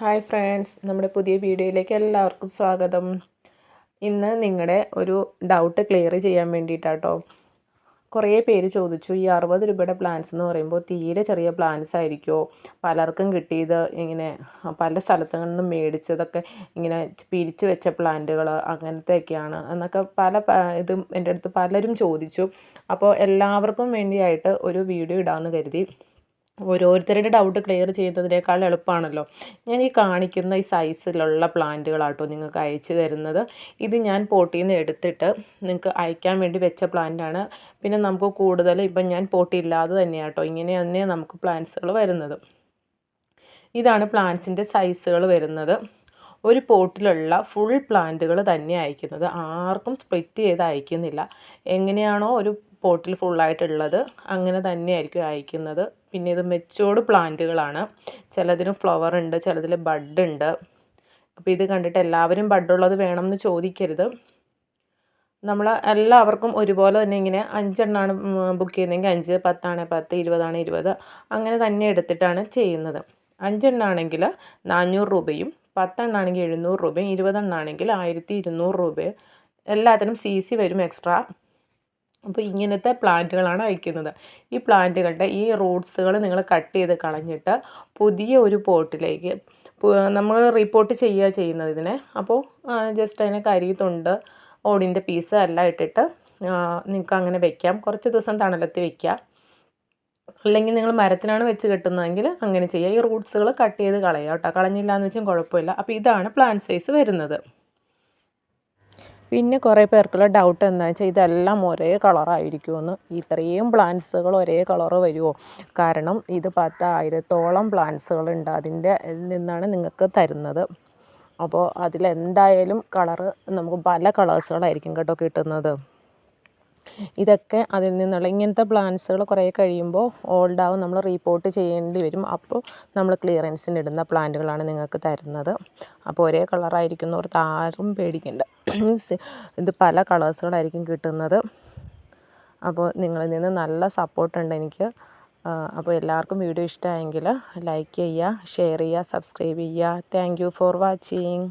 Hi friends നമ്മുടെ പുതിയ വീഡിയോയിലേക്ക് എല്ലാവർക്കും സ്വാഗതം. ഇന്ന് നിങ്ങളുടെ ഒരു ഡൗട്ട് ക്ലിയർ ചെയ്യാൻ വേണ്ടിയിട്ടാട്ടോ കുറേ പേര് ചോദിച്ചു ഈ അറുപത് രൂപയുടെ പ്ലാൻസ് എന്ന് പറയുമ്പോൾ തീരെ ചെറിയ പ്ലാൻസ് ആയിരിക്കുമോ പലർക്കും കിട്ടിയത് ഇങ്ങനെ പല സ്ഥലത്തു നിന്നും മേടിച്ചതൊക്കെ ഇങ്ങനെ പിരിച്ച് വെച്ച പ്ലാന്റുകൾ അങ്ങനത്തെയൊക്കെയാണ് എന്നൊക്കെ പല ഇതും എന്റെ അടുത്ത് പലരും ചോദിച്ചു. അപ്പോൾ എല്ലാവർക്കും വേണ്ടിയായിട്ട് ഒരു വീഡിയോ ഇടാമെന്ന് കരുതി. ഓരോരുത്തരുടെ ഡൗട്ട് ക്ലിയർ ചെയ്യുന്നതിനേക്കാൾ എളുപ്പമാണല്ലോ ഞാൻ ഈ കാണിക്കുന്ന ഈ സൈസിലുള്ള പ്ലാന്റുകളാട്ടോ നിങ്ങൾക്ക് അയച്ചു തരുന്നത്. ഇത് ഞാൻ പോട്ടിയിൽ നിന്ന് എടുത്തിട്ട് നിങ്ങൾക്ക് അയക്കാൻ വേണ്ടി വെച്ച പ്ലാന്റാണ് പിന്നെ നമുക്ക് കൂടുതൽ ഇപ്പം ഞാൻ പോട്ടിയില്ലാതെ തന്നെയാട്ടോ. ഇങ്ങനെ തന്നെ നമുക്ക് പ്ലാന്റ്സുകൾ വരുന്നത്. ഇതാണ് പ്ലാന്റ്സിന്റെ സൈസുകൾ വരുന്നത്. ഒരു പോട്ടിലുള്ള ഫുൾ പ്ലാന്റുകൾ തന്നെ അയക്കുന്നത്. ആർക്കും സ്പ്ലിറ്റ് ചെയ്ത് അയക്കുന്നില്ല. എങ്ങനെയാണോ ഒരു പോട്ടിൽ ഫുള്ളായിട്ടുള്ളത്. അങ്ങനെ തന്നെയായിരിക്കും അയക്കുന്നത്. പിന്നെ ഇത് മെച്ചോർഡ് പ്ലാന്റുകളാണ്. ചിലതിന് ഫ്ലവർ ഉണ്ട് ചിലതിൽ ബഡ് ഉണ്ട്. അപ്പോൾ ഇത് കണ്ടിട്ട് എല്ലാവരും ബഡുള്ളത് വേണമെന്ന് ചോദിക്കരുത്. നമ്മൾ എല്ലാവർക്കും ഒരുപോലെ തന്നെ ഇങ്ങനെ അഞ്ചെണ്ണമാണ് ബുക്ക് ചെയ്യുന്നതെങ്കിൽ അഞ്ച് പത്താണ് പത്ത് ഇരുപതാണ് ഇരുപത് അങ്ങനെ തന്നെ എടുത്തിട്ടാണ് ചെയ്യുന്നത്. അഞ്ചെണ്ണാണെങ്കിൽ നാനൂറ് രൂപയും പത്തെണ്ണാണെങ്കിൽ എഴുന്നൂറ് രൂപയും ഇരുപതെണ്ണാണെങ്കിൽ ആയിരത്തി ഇരുന്നൂറ് രൂപയും. എല്ലാത്തിനും സി സി വരും എക്സ്ട്രാ അപ്പോൾ ഇങ്ങനത്തെ പ്ലാന്റുകളാണ് അയക്കുന്നത്. ഈ പ്ലാന്റുകളുടെ ഈ റൂട്ട്സുകൾ നിങ്ങൾ കട്ട് ചെയ്ത് കളഞ്ഞിട്ട് പുതിയ ഒരു പോട്ടിലേക്ക് നമ്മൾ റിപ്പോർട്ട് ചെയ്യുക ചെയ്യുന്നത് ഇതിനെ. അപ്പോൾ ജസ്റ്റ് അതിനെ കരിയത്തുണ്ട് ഓടിന്റെ പീസ് എല്ലാം ഇട്ടിട്ട് നിങ്ങൾക്ക് അങ്ങനെ വെക്കാം. കുറച്ച് ദിവസം തണലത്ത് വെക്കാം അല്ലെങ്കിൽ നിങ്ങൾ മരത്തിനാണ് വെച്ച് കെട്ടുന്നതെങ്കിൽ അങ്ങനെ ചെയ്യുക. ഈ റൂട്ട്സുകൾ കട്ട് ചെയ്ത് കളയുക കേട്ടോ. കളഞ്ഞില്ല എന്ന് വെച്ചാൽ കുഴപ്പമില്ല. അപ്പോൾ ഇതാണ് പ്ലാന്റ് സൈസ് വരുന്നത്. പിന്നെ കുറേ പേർക്കുള്ള ഡൗട്ട് എന്താ വെച്ചാൽ ഇതെല്ലാം ഒരേ കളറായിരിക്കുമെന്ന് ഇത്രയും പ്ലാന്റ്സുകൾ ഒരേ കളറ് വരുമോ കാരണം ഇത് പത്തായിരത്തോളം പ്ലാന്റ്സുകളുണ്ട് അതിന്റെ നിന്നാണ് നിങ്ങൾക്ക് തരുന്നത്. അപ്പോൾ അതിലെന്തായാലും കളറ് നമുക്ക് പല കളേഴ്സുകളായിരിക്കും കേട്ടോ കിട്ടുന്നത്. ഇതൊക്കെ അതിൽ നിന്നുള്ള ഇങ്ങനത്തെ പ്ലാന്റ്സുകൾ കുറേ കഴിയുമ്പോൾ ഓൾഡ് ആവും. നമ്മൾ റീപ്പോർട്ട് ചെയ്യേണ്ടി വരും. അപ്പോൾ നമ്മൾ ക്ലിയറൻസിന് ഇടുന്ന പ്ലാന്റുകളാണ് നിങ്ങൾക്ക് തരുന്നത്. അപ്പോൾ ഒരേ കളറായിരിക്കുന്നവർ ആരും പേടിക്കേണ്ട. ഇത് പല കളേഴ്സുകളായിരിക്കും കിട്ടുന്നത്. അപ്പോൾ നിങ്ങളിൽ നിന്ന് നല്ല സപ്പോർട്ടുണ്ട് എനിക്ക്. അപ്പോൾ എല്ലാവർക്കും വീഡിയോ ഇഷ്ടമായെങ്കിൽ ലൈക്ക് ചെയ്യുക ഷെയർ ചെയ്യുക സബ്സ്ക്രൈബ് ചെയ്യുക. Thank for watching